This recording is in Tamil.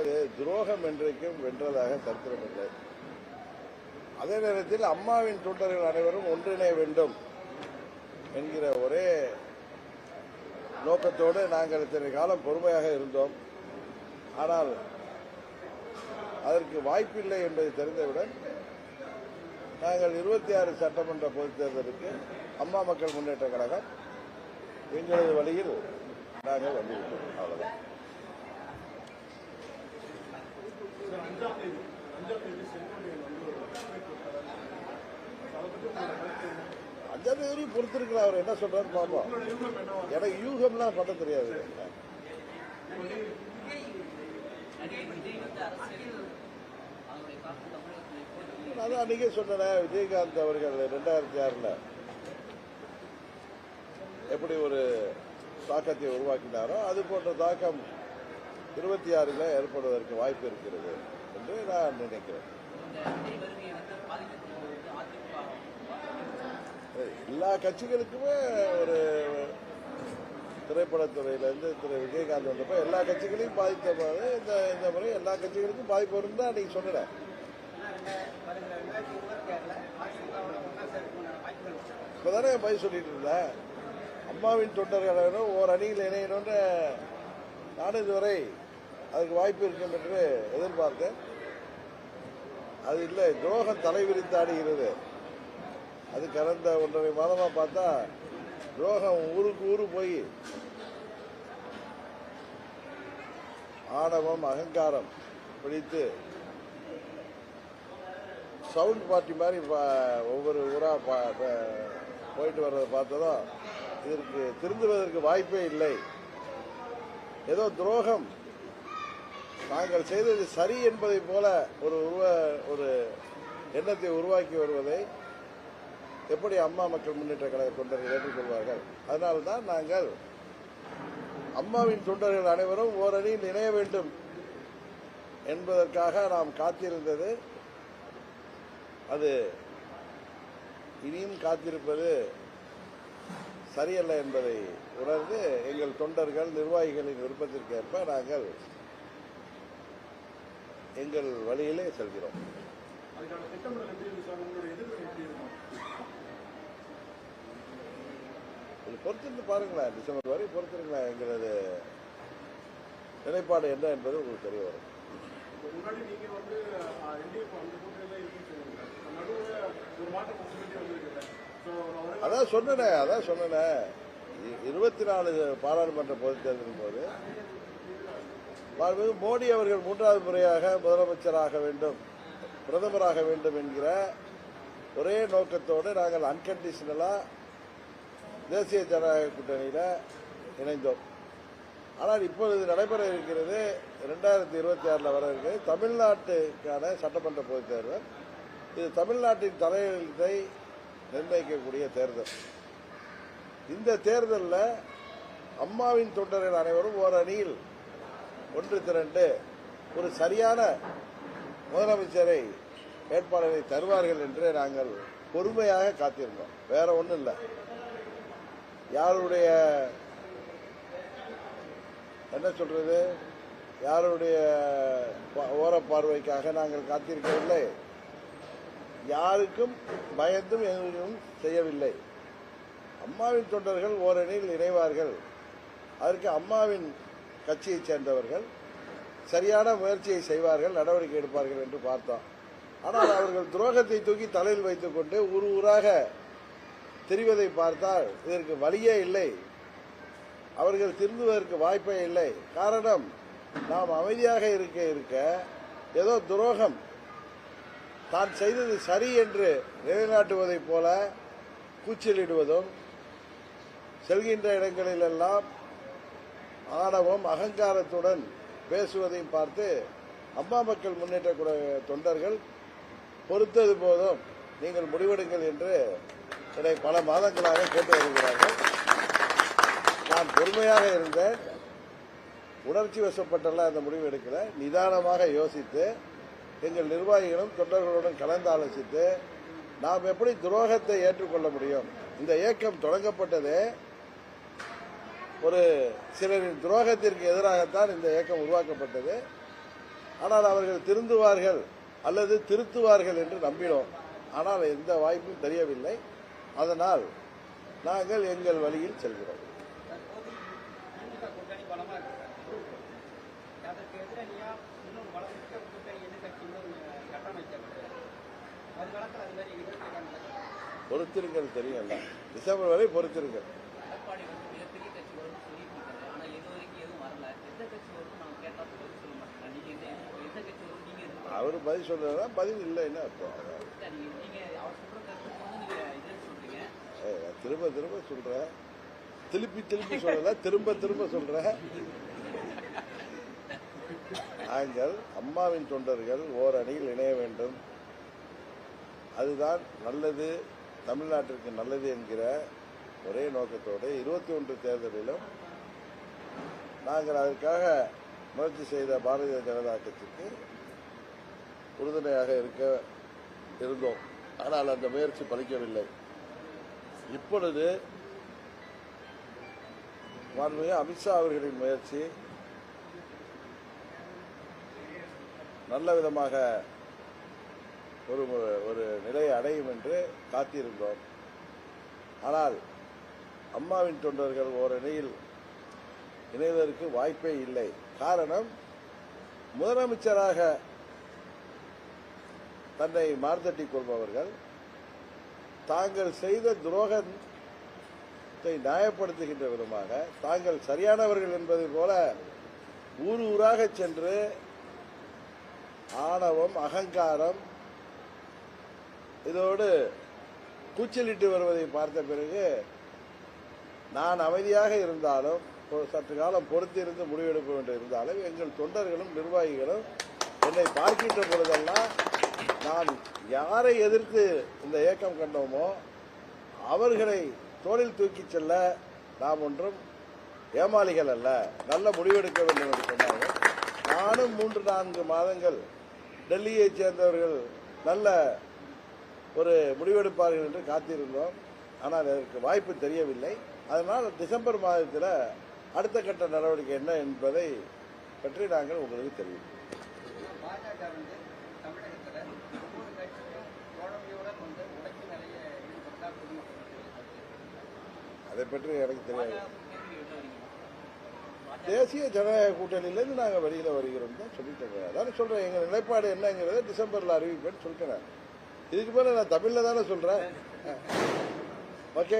அதாவது துரோகம் என்றைக்கும் வென்றதாக சரித்திரமில்லை அதே நேரத்தில் அம்மாவின் தொண்டர்கள் அனைவரும் ஒன்றிணைய வேண்டும் என்கிற ஒரே நோக்கத்தோடு நாங்கள் இத்தனை காலம் பொறுமையாக இருந்தோம். ஆனால் அதற்கு வாய்ப்பில்லை என்பதை தெரிந்தவுடன் நாங்கள் இருபத்தி ஆறு சட்டமன்ற பொதுத் தேர்தலுக்கு அம்மா மக்கள் முன்னேற்ற கழகம் எங்களது வழியில் நாங்கள் வந்துவிட்டோம். அவ்வளவுதான். பொறுத்திருக்கலாம் அவர். என்ன சொல்றாரு பார்ப்போம் எனக்கு யூகம்லாம் பண்ண தெரியாது. அதான் அன்னைக்கே சொன்னேன் விஜயகாந்த் அவர்கள் ரெண்டாயிரத்தி ஆறுல எப்படி ஒரு தாக்கத்தை உருவாக்கினாரோ அது போன்ற தாக்கம் இருபத்தி ஆறில் ஏற்படுவதற்கு வாய்ப்பு இருக்கிறது என்று நான் நினைக்கிறேன். எல்லா கட்சிகளுக்குமே ஒரு திரைப்படத்துறையிலேருந்து திரு விஜயகாந்த் வந்தப்போ எல்லா கட்சிகளையும் பாதித்த போது இந்த இந்த முறை எல்லா கட்சிகளுக்கும் பாதிப்பு வரும் தான் நீங்கள் சொன்னேன். இப்போதானே பதில் சொல்லிட்டு இருந்தேன். அம்மாவின் தொண்டர்களும் ஓர் அணியில் இணையணும்னு நானும் இதுவரை அதுக்கு வாய்ப்பு இருக்கும் என்று எதிர்பார்த்தேன். அது இல்லை துரோகம் தலைவிரித்து ஆடுகிறது. அது கடந்த ஒன்றரை மாதமாக பார்த்தா துரோகம் ஊருக்கு ஊரு போய். ஆணவம் அகங்காரம் பிடித்து சவுண்ட் பார்ட்டி மாதிரி ஒவ்வொரு ஊராக பா- போயிட்டு வர்றதை பார்த்ததும் இதற்கு திருந்துவதற்கு வாய்ப்பே இல்லை. ஏதோ துரோகம். நாங்கள் செய்தது சரி என்பதை போல ஒரு உருவ ஒரு எண்ணத்தை உருவாக்கி வருவதை எப்படி அம்மா மக்கள் முன்னேற்ற கழக தொண்டர்கள் ஏற்றுக்கொள்வார்கள் அதனால்தான் நாங்கள் அம்மாவின் தொண்டர்கள் அனைவரும் ஓரணியில் இணைய வேண்டும் என்பதற்காக நாம் காத்திருந்தது. அது இனியும் காத்திருப்பது சரியல்ல என்பதை உணர்ந்து எங்கள் தொண்டர்கள் நிர்வாகிகளின் விருப்பத்திற்கேற்ப நாங்கள் எங்கள் வழியிலே செல்கிறோம் அதுக்கான திட்டமிடல் எப்படி இருக்கு சார் உங்களுடைய எதிர்ப்பு எப்படி இருக்கும் இது பொறுத்திருந்து பாருங்களேன். டிசம்பர் வரை பொறுத்திருங்களேன் எங்களது நிலைப்பாடு என்ன என்பது உங்களுக்கு தெரிய வரும். அதான் சொன்னேனே அதான் சொன்னேனே. இருபத்தி நாலு பாராளுமன்ற பொதுத் தேர்தலின் போது மாண்புமிகு மோடி அவர்கள் மூன்றாவது முறையாக முதலமைச்சராக வேண்டும் பிரதமராக வேண்டும் என்கிற ஒரே நோக்கத்தோடு நாங்கள் அன்கண்டிஷனலா தேசிய ஜனநாயக கூட்டணியில் இணைந்தோம். ஆனால் இப்பொழுது நடைபெற இருக்கிறது ரெண்டாயிரத்தி இருபத்தி ஆறில் வர இருக்கிறது. தமிழ்நாட்டுக்கான சட்டமன்ற பொதுத் தேர்தல். இது தமிழ்நாட்டின் தலையெழுத்தை நிர்ணயிக்கக்கூடிய தேர்தல். இந்த தேர்தலில் அம்மாவின் தொண்டர்கள் அனைவரும் ஓர் அணியில் ஒன்று திரண்டு ஒரு சரியான முதலமைச்சரை வேட்பாளரை தருவார்கள் என்று நாங்கள் பொறுமையாக காத்திருந்தோம். வேற ஒன்றும் இல்லை. யாருடைய என்ன சொல்றது? யாருடைய ஓரப்பார்வைக்காக நாங்கள் காத்திருக்கவில்லை. யாருக்கும் பயந்தும் எதுவும் செய்யவில்லை. அம்மாவின் தொண்டர்கள் ஓரணியில் இணைவார்கள். அதற்கு அம்மாவின் கட்சியைச் சேர்ந்தவர்கள் சரியான முயற்சியை செய்வார்கள் நடவடிக்கை எடுப்பார்கள் என்று பார்த்தோம். ஆனால் அவர்கள் துரோகத்தை தூக்கி தலையில் வைத்துக்கொண்டு ஊர் ஊராக தெரிவதை பார்த்தால் இதற்கு வழியே இல்லை. அவர்கள் திருந்துவதற்கு வாய்ப்பே இல்லை. காரணம் நாம் அமைதியாக இருக்க இருக்க ஏதோ துரோகம். தான் செய்தது சரி என்று நிலைநாட்டுவதைப் போல கூச்சலிடுவதும் செல்கின்ற இடங்களிலெல்லாம் ஆணவம் அகங்காரத்துடன் பேசுவதையும் பார்த்து அம்மா மக்கள் முன்னேற்ற தொண்டர்கள் பொறுத்தது போதும். நீங்கள் முடிவெடுங்கள் என்று என்னை பல மாதங்களாக கேட்டு வருகிறார்கள். நான் பொறுமையாக இருந்தேன். உணர்ச்சி வசப்பட்டெல்லாம் அந்த முடிவு எடுக்கல. நிதானமாக யோசித்து எங்கள் நிர்வாகிகளும் தொண்டர்களுடன் கலந்து ஆலோசித்து நாம் எப்படி துரோகத்தை ஏற்றுக்கொள்ள முடியும்? இந்த இயக்கம் தொடங்கப்பட்டதே ஒரு சிலரின் துரோகத்திற்கு எதிராகத்தான் இந்த இயக்கம் உருவாக்கப்பட்டது. ஆனால் அவர்கள் திருந்துவார்கள் அல்லது திருத்துவார்கள் என்று நம்பினோம். ஆனால் எந்த வாய்ப்பும் தெரியவில்லை. அதனால் நாங்கள் எங்கள் வழியில் செல்கிறோம். பொறுத்திருங்கள் தெரியும்ல. டிசம்பர் வரை பொறுத்திருங்கள். எதுவும் பதில் அவர் பதில் சொல்றதா பதில் இல்லைன்னு அர்த்தம். திரும்ப திரும்ப சொல்ற. திருப்பி திருப்பி சொல்லல திரும்ப திரும்ப சொல்ற. நாங்கள் அம்மாவின் தொண்டர்கள் ஓர் அணியில் இணைய வேண்டும். அதுதான் நல்லது தமிழ்நாட்டிற்கு நல்லது என்கிற ஒரே நோக்கத்தோடு இருபத்தி ஒன்று தேர்தலிலும் நாங்கள் அதற்காக முயற்சி செய்த பாரதிய ஜனதா கட்சிக்கு உறுதுணையாக இருக்க இருந்தோம். ஆனால் அந்த முயற்சி பலிக்கவில்லை. இப்பொழுது மாண்புமிகு அமித்ஷா அவர்களின் முயற்சி நல்ல விதமாக ஒரு ஒரு நிலையை அடையும் என்று காத்திருந்தோம். ஆனால் அம்மாவின் தொண்டர்கள் ஓரணியில் இணைவதற்கு வாய்ப்பே இல்லை. காரணம் முதலமைச்சராக தன்னை மார்த்தட்டிக் கொள்பவர்கள் தாங்கள் செய்த துரோகத்தை நியாயப்படுத்துகின்ற விதமாக தாங்கள் சரியானவர்கள் என்பதை போல ஊர் ஊராக சென்று ஆணவம் அகங்காரம் இதோடு கூச்சலிட்டு வருவதை பார்த்த பிறகு நான் அமைதியாக இருந்தாலும் சற்று காலம் பொறுத்திருந்து முடிவெடுக்க வேண்டும் இருந்தாலும் எங்கள் தொண்டர்களும் நிர்வாகிகளும் என்னை பார்க்கின்ற பொழுதெல்லாம் நான் யாரை எதிர்த்து இந்த இயக்கம் கண்டோமோ அவர்களை தோளில் தூக்கிச் செல்ல நாம் ஒன்றும் ஏமாளிகள் அல்ல. நல்ல முடிவெடுக்க வேண்டும் என்று சொன்னார்கள். நானும் மூன்று நான்கு மாதங்கள் டெல்லியைச் சேர்ந்தவர்கள் நல்ல ஒரு முடிவெடுப்பார்கள் என்று காத்திருந்தோம். ஆனால் அதற்கு வாய்ப்பு தெரியவில்லை. அதனால் டிசம்பர் மாதத்தில் அடுத்த கட்ட நடவடிக்கை என்ன என்பதை பற்றி நாங்கள் உங்களுக்கு தெரிவிப்போம். அதை பற்றி எனக்கு தெரியாது. தேசிய ஜனநாயக கூட்டணியிலேருந்து நாங்கள் வெளியில் வருகிறோம் தான் சொல்லிட்டேங்க. அதான் சொல்கிறேன் எங்கள் நிலைப்பாடு என்னங்கிறத டிசம்பரில் அறிவிப்பேன்னு சொல்லிட்டேன் இதுக்கு மேலே நான் தமிழில் தானே சொல்கிறேன் ஓகே?